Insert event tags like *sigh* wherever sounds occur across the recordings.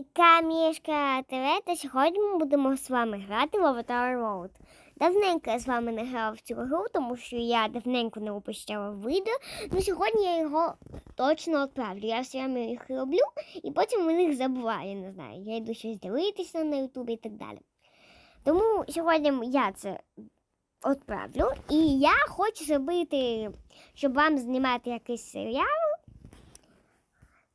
Така мішка ТВ, та сьогодні ми будемо з вами грати в Avatar Road. Давненько я з вами не грала в цю гру, тому що я давненько не випущала відео. Ну сьогодні я його точно відправлю. Я все время їх роблю і потім в них забуваю, не знаю. Я йду щось дивитися на Ютубі і так далі. Тому сьогодні я це відправлю. І я хочу зробити, щоб вам знімати якийсь серіал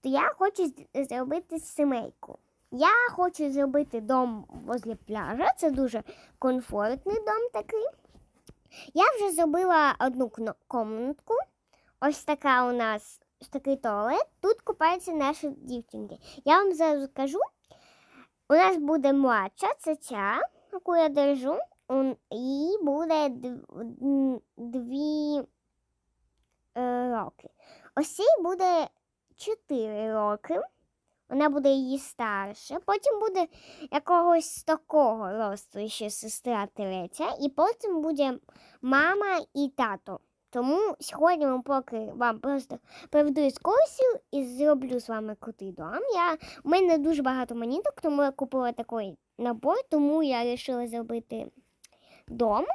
то я хочу зробити сімейку. Я хочу зробити дом возле пляжа. Це дуже комфортний дом такий. Я вже зробила одну комнатку. Ось така у нас ось такий туалет. Тут купаються наші дівчинки. Я вам зараз скажу. У нас буде младша, це ця, яку я держу. Їй буде дв- дві е, роки. Ось цій буде 4 роки. Вона буде її старша. Потім буде якогось такого росту ще сестра третя. І потім буде мама і тато. Тому сьогодні ми поки вам просто проведу екскурсію і зроблю з вами крутий дом. Я, у мене дуже багато моніток, тому я купила такий набор, тому я вирішила зробити дом.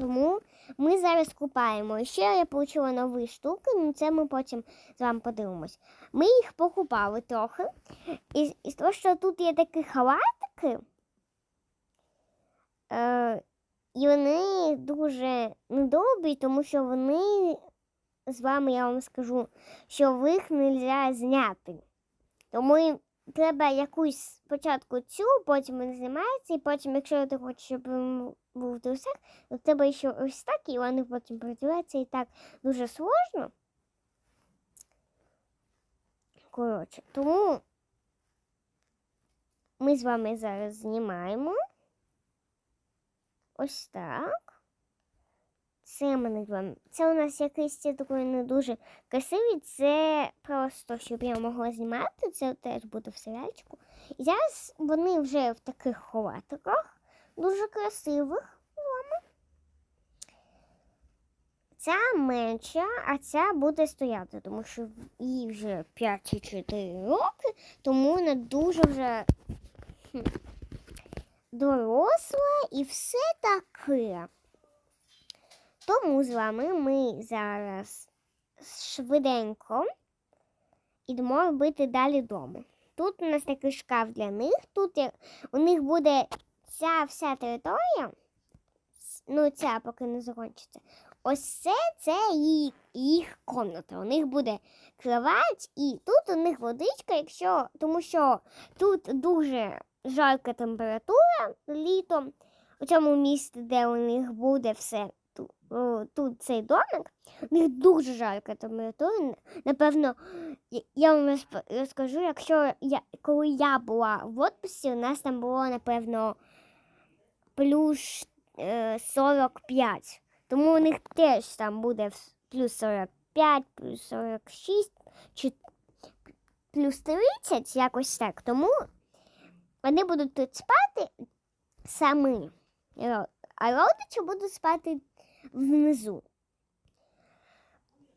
Тому ми зараз купаємо. Ще я отримала нові штуки, ну це ми потім з вами подивимось. Ми їх покупали трохи. І, і того, що тут є такі халатики, е, і вони дуже недобрі, тому що вони з вами, я вам скажу, що їх не можна зняти. Тому треба якусь спочатку цю, потім він знімається, і потім, якщо ти хочеш, щоб він був трусах, то треба ще ось так, і вони потім продіваються, і так дуже сложно. Коротше, тому ми з вами зараз знімаємо. Ось так. Це. Це у нас якийсь такий не дуже красивий. Це просто, щоб я могла знімати. Це теж буде в серіальчику. І зараз вони вже в таких ховатиках, дуже красивих вами. Ця менша, а ця буде стояти, тому що їй вже 5 чи 4 роки, тому вона дуже вже хм, доросла і все таке. Тому з вами ми зараз швиденько йдемо робити далі дому. Тут у нас такий шкаф для них. Тут у них буде ця вся територія. Ну, ця поки не закінчиться. Ось це, це їх, їх комната. У них буде кровать, і тут у них водичка, якщо, тому що тут дуже жарка температура літом. У цьому місці, де у них буде все тут цей домик, у них дуже жарка температура. Напевно, я- вам розкажу, якщо я, коли я була в отпусті, у нас там було, напевно, плюс е, 45. Тому у них теж там буде плюс 45, плюс 46, чи плюс 30, якось так. Тому вони будуть тут спати самі. А родичі будуть спати внизу.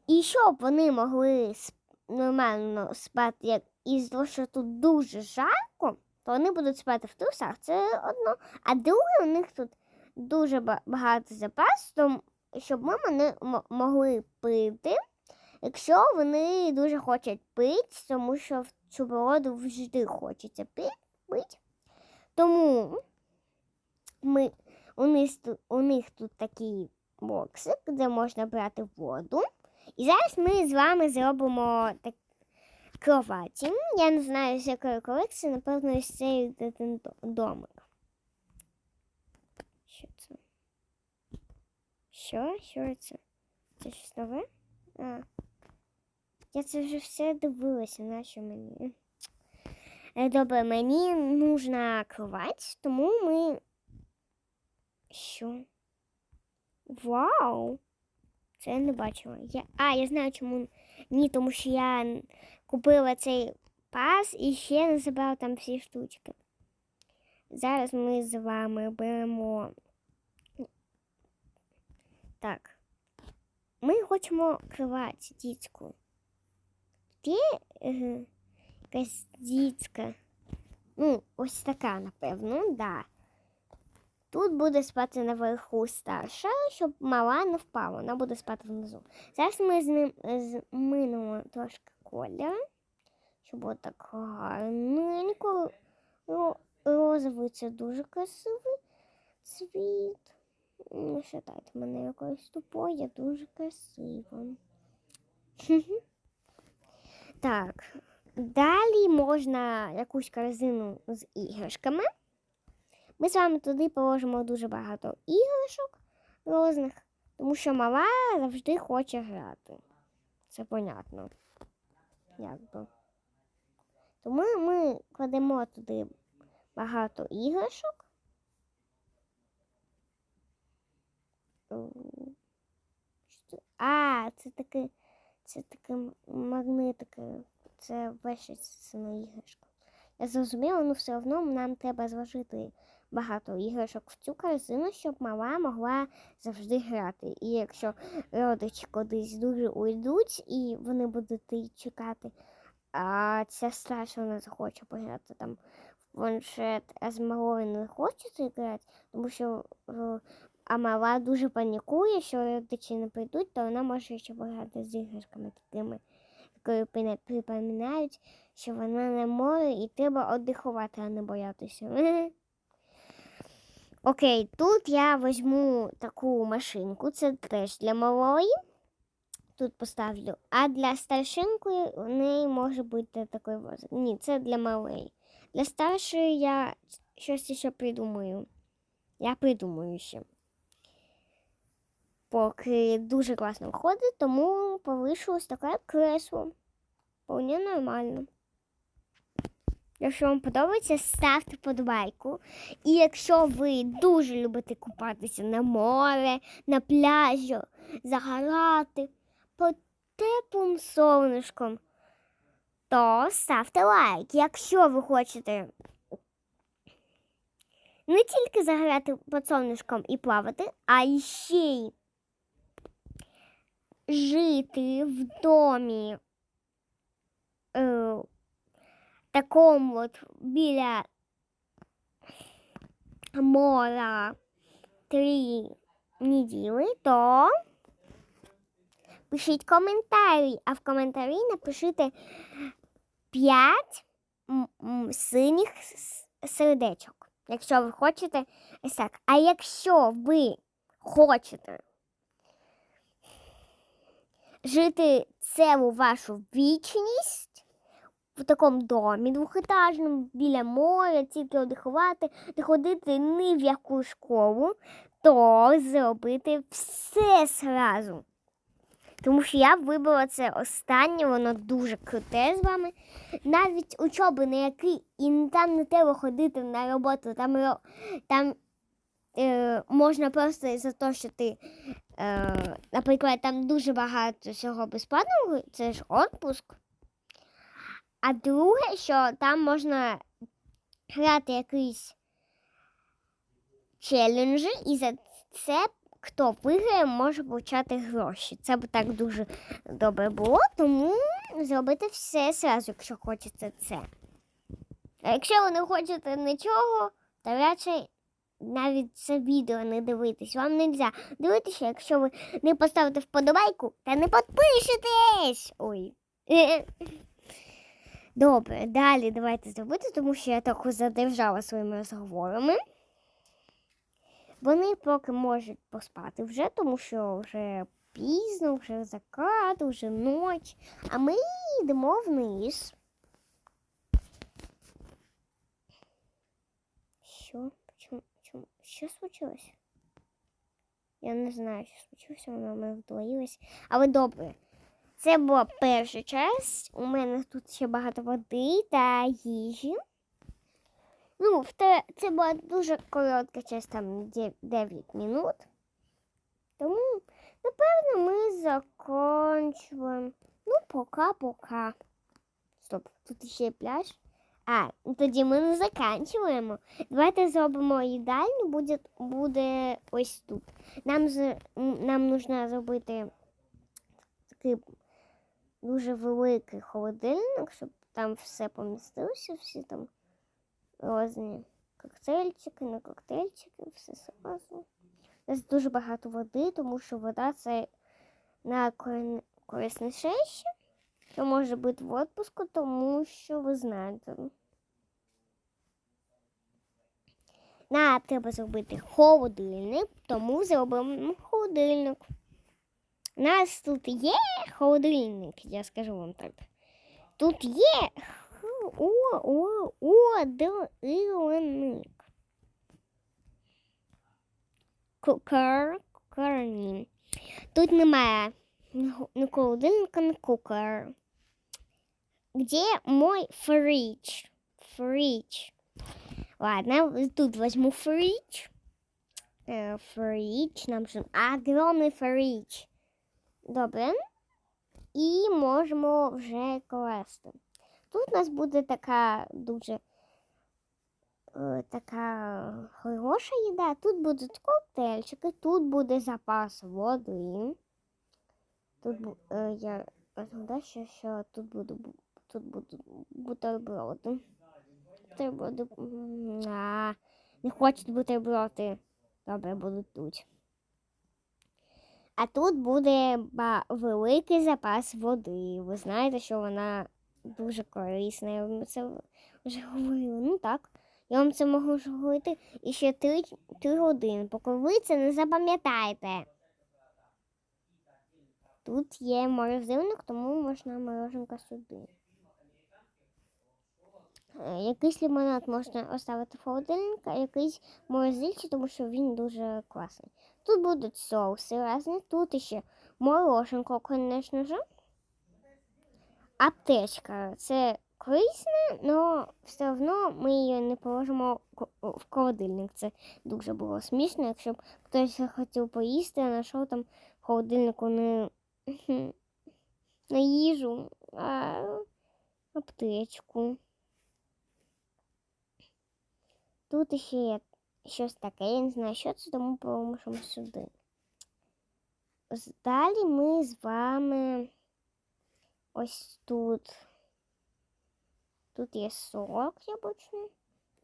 І щоб вони могли нормально спати, як із того, що тут дуже жарко, то вони будуть спати в трусах. Це одно. А друге, у них тут дуже багато запас, щоб ми вони могли пити, якщо вони дуже хочуть пити, тому що в цю породу завжди хочеться пи- пити. Тому ми, у, них, у них тут такий боксик, де можна брати воду. І зараз ми з вами зробимо так кроваті. Я не знаю, з якої колекції, напевно, із цей домик. Що це? Що? Що це? Це щось нове? А. Я це вже все дивилася, нащо мені. Е, Добре, мені нужна кровать, тому ми. Що? Вау! Це я не бачила. Я... А, я знаю, чому ні, тому що я купила цей пас і ще не забрала там всі штучки. Зараз ми з вами беремо. Так. Ми хочемо. Тут є е, якась дітська Ну, ось така, напевно, да. Тут буде спати наверху старша, щоб мала не впала. Вона буде спати внизу. Зараз ми з ним зминемо трошки колір, щоб було так гарненько. Розовий це дуже красивий цвіт. Не вважайте мене якоюсь тупою, я дуже красива. Так, далі можна якусь корзину з іграшками. Ми з вами туди положимо дуже багато іграшок різних, тому що мала завжди хоче грати. Це понятно. Якби. Тому ми кладемо туди багато іграшок. А, це таке, це таке магнитики. Це вешається на іграшку. Я зрозуміла, ну все одно нам треба зложити багато іграшок в цю корзину, щоб мала могла завжди грати. І якщо родичі кудись дуже уйдуть, і вони будуть її чекати, а ця старша вона захоче пограти там в планшет, а з малою не хочеться грати, тому що е, а мала дуже панікує, що родичі не прийдуть, то вона може ще пограти з іграшками такими, пина- припоминають, що вона не може і треба оддихувати, а не боятися. *laughs* Окей, тут я візьму таку машинку, це теж для малої. Тут поставлю. А для старшинки у неї може бути такий возик. Ні, це для малої. Для старшої я щось ще придумаю. Я придумаю ще. Поки дуже класно входить, тому повишу ось таке кресло. Вполне нормально. Якщо вам подобається, ставте подобайку. І якщо ви дуже любите купатися на море, на пляжі, загорати під теплим сонечком, то ставте лайк. Якщо ви хочете не тільки загорати під сонечком і плавати, а ще й жити в домі. Е, такому от біля мора три неділі, то пишіть коментарі, а в коментарі напишіть 5 синіх сердечок, якщо ви хочете так. А якщо ви хочете жити цілу вашу вічність, в такому домі двохетажному, біля моря, тільки одихувати, не ходити ні в яку школу, то зробити все зразу. Тому що я вибрала це останнє, воно дуже круте з вами. Навіть учоби на який і там не треба ходити на роботу, там, там е, можна просто за те, що ти, е, наприклад, там дуже багато всього безплатного, це ж отпуск. А друге, що там можна грати якісь челенджі, і за це хто виграє, може получати гроші. Це б так дуже добре було, тому зробити все зразу, якщо хочеться це. А якщо ви не хочете нічого, то радше навіть це відео не дивитись. Вам не можна дивитися, якщо ви не поставите вподобайку та не підпишетесь. Ой. *laughs* Добре, далі давайте зробити, тому що я трохи задержала своїми розговорами. Вони поки можуть поспати вже, тому що вже пізно, вже закат, вже ніч. А ми йдемо вниз. Що? Що случилось? Я не знаю, що случилося, воно в мене вдвоїлось. Але добре. Це була перша часть. У мене тут ще багато води та їжі. Ну, це була дуже коротка часть, там 9 минут. Тому, напевно, ми закінчуємо. Ну, пока-пока. Стоп, тут ще пляж. А, тоді ми не закінчуємо. Давайте зробимо їдальню, буде, буде ось тут. Нам, нам нужно зробити такий дуже великий холодильник, щоб там все помістилося, всі там різні коктейльчики, не коктейльчики, все сразу. У нас дуже багато води, тому що вода це найкорисніше, що може бути в відпуску, тому що ви знаєте. Нам треба зробити холодильник, тому зробимо холодильник. У нас тут є холодильник, я скажу вам так. Тут є холодильник. Кукер, кукерні. Тут немає ні холодильника, ні кукер. Где мой фрич? Фрич. Ладно, тут возьму фрич. Э, Фрич, нам же огромний фрич. Добре. І можемо вже класти. Тут у нас буде така дуже е, така хороша їда. Тут будуть коктейльчики, тут буде запас води. Тут е, я розгадаю, що, тут буду бу- тут бутерброди. Бутерброди. А, не хочуть бутерброди. Добре, будуть тут. А тут буде великий запас води. Ви знаєте, що вона дуже корисна. Я вам це вже говорила. Ну так. Я вам це можу говорити і ще три, три години, поки ви це не запам'ятаєте. Тут є морозильник, тому можна мороженка сюди. Е, Якийсь лимонад можна оставити в холодильник, а якийсь морозильчик, тому що він дуже класний. Тут будуть соуси різні, тут ще мороженко, звісно ж. Аптечка. Це корисне, але все одно ми її не положимо в холодильник. Це дуже було смішно, якщо б хтось хотів поїсти, а знайшов там в холодильнику не, *laughs* не їжу, а аптечку. Тут ще є щось таке, я не знаю, що це, тому поможемо сюди. Далі ми з вами ось тут. Тут є сок яблучний.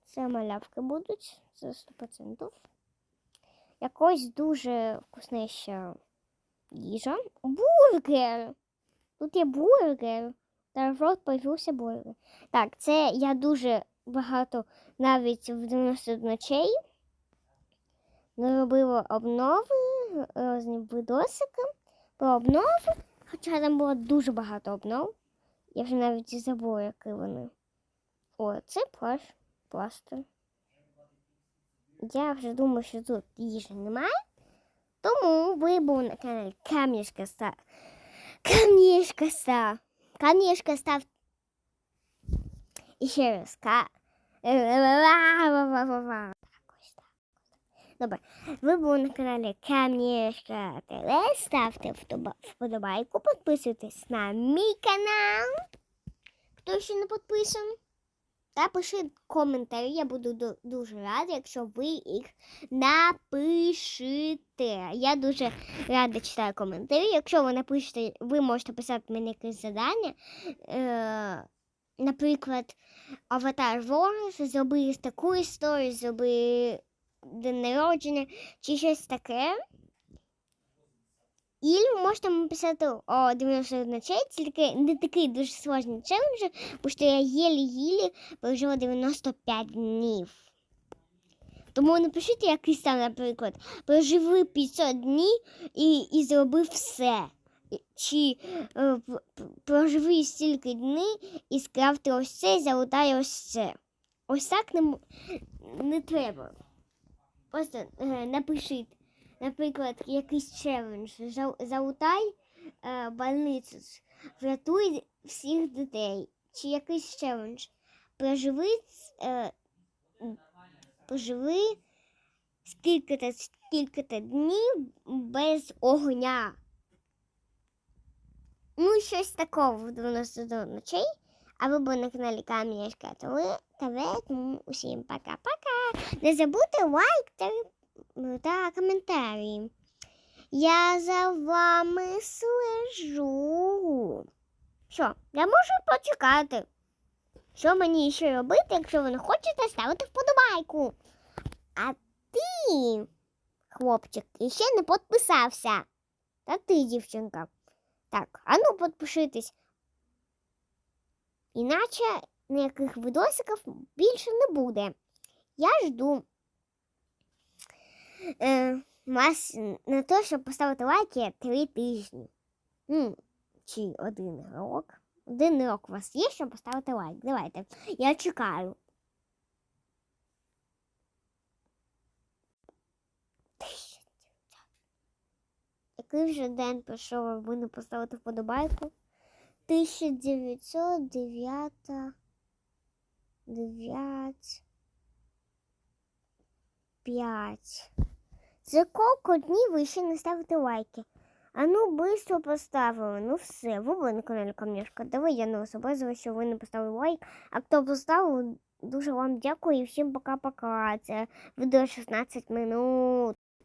Це малявки будуть, це 100%. Якось дуже вкуснища їжа. Бургер! Тут є бургер. Та рот появився бургер. Так, це я дуже багато навіть в 90 ночей робила обнови, різні видосики про обнови, хоча там було дуже багато обнов. Я вже навіть і забула, які вони. О, це плащ, пластир. Я вже думаю, що тут їжі немає. Тому ви був на каналі Кам'яшка Ста. Кам'яшка Ста. Кам'яшка став. І ще раз. Ка... Добре. Ви були на каналі Кам'яшка ТВ. Ставте вподобайку, підписуйтесь на мій канал. Хто ще не підписаний. Та пишіть коментарі, я буду дуже рада, якщо ви їх напишете. Я дуже рада читаю коментарі. Якщо ви напишете, ви можете писати мені якесь завдання. Наприклад, Аватар Ворс, зроби таку історію, зроби день народження чи щось таке. І можете мені писати о 90 ночей, тільки не такий дуже сложний челендж, бо що я єлі-єлі прожила 95 днів. Тому напишіть якийсь там, наприклад, проживи 500 днів і, і зроби все. Чи е, проживи стільки днів і скрафти ось це, і залутай ось це. Ось так не, не треба. Просто е, напишіть, наприклад, якийсь челендж. Залутай е, больницю, врятуй всіх дітей. Чи якийсь челендж. Проживи, е, проживи скільки-то, скільки-то днів без огня. Ну, щось такого в 90 ночей. А ви були на каналі Кам'яшка ТВ. Тому усім пока-пока. Не забудьте лайк та, та коментарі. Я за вами слежу. Що, я можу почекати? Що мені ще робити, якщо ви не хочете ставити вподобайку? А ти, хлопчик, іще не підписався. Та ти, дівчинка. Так, а ну підпишитесь. Іначе ніяких відосиків більше не буде. Я жду е, вас на те, щоб поставити лайки три тижні. М, чи один рок. Один рок у вас є, щоб поставити лайк. Давайте. Я чекаю. Який вже день пройшов, а ви не поставити вподобайку? 1909 9 5 За сколько днів ви ще не ставите лайки? А ну быстро поставили. Ну все, ви були на каналі Кам'яшка. Давай я не особливо, що ви не поставили лайк. А хто поставив, дуже вам дякую і всім пока-пока. Це відео 16 минут.